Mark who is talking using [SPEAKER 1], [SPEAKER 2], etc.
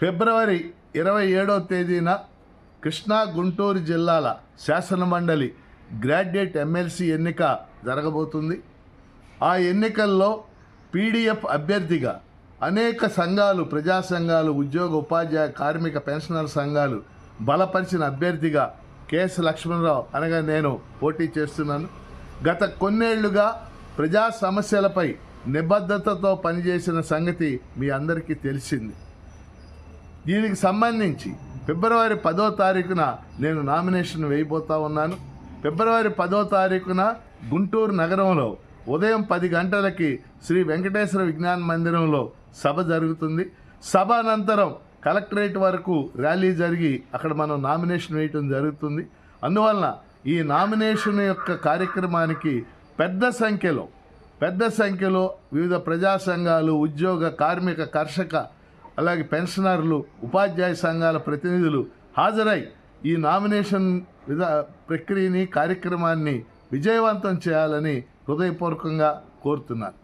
[SPEAKER 1] ఫిబ్రవరి ఇరవై ఏడవ తేదీన కృష్ణా గుంటూరు జిల్లాల శాసనమండలి గ్రాడ్యుయేట్ ఎమ్మెల్సీ ఎన్నిక జరగబోతుంది. ఆ ఎన్నికల్లో పీడిఎఫ్ అభ్యర్థిగా అనేక సంఘాలు ప్రజా సంఘాలు ఉద్యోగ ఉపాధ్యాయ కార్మిక పెన్షనర్ సంఘాలు బలపరిచిన అభ్యర్థిగా కెఎస్ లక్ష్మణరావు అనగా నేను పోటీ చేస్తున్నాను. గత కొన్నేళ్ళుగా ప్రజా సమస్యలపై నిబద్ధతతో పనిచేసిన సంగతి మీ అందరికీ తెలిసింది. దీనికి సంబంధించి ఫిబ్రవరి పదో తారీఖున నేను నామినేషన్ వేయబోతా ఉన్నాను. ఫిబ్రవరి పదో తారీఖున గుంటూరు నగరంలో ఉదయం పది గంటలకి శ్రీ వెంకటేశ్వర విజ్ఞాన మందిరంలో సభ జరుగుతుంది. సభ అనంతరం కలెక్టరేట్ వరకు ర్యాలీ జరిగి అక్కడ మనం నామినేషన్ వేయటం జరుగుతుంది. అందువలన ఈ నామినేషన్ యొక్క కార్యక్రమానికి పెద్ద సంఖ్యలో పెద్ద సంఖ్యలో వివిధ ప్రజా సంఘాలు ఉద్యోగ కార్మిక కర్షక అలాగే పెన్షనర్లు ఉపాధ్యాయ సంఘాల ప్రతినిధులు హాజరై ఈ నామినేషన్ విధా ప్రక్రియని కార్యక్రమాన్ని విజయవంతం చేయాలని హృదయపూర్వకంగా కోరుతున్నాను.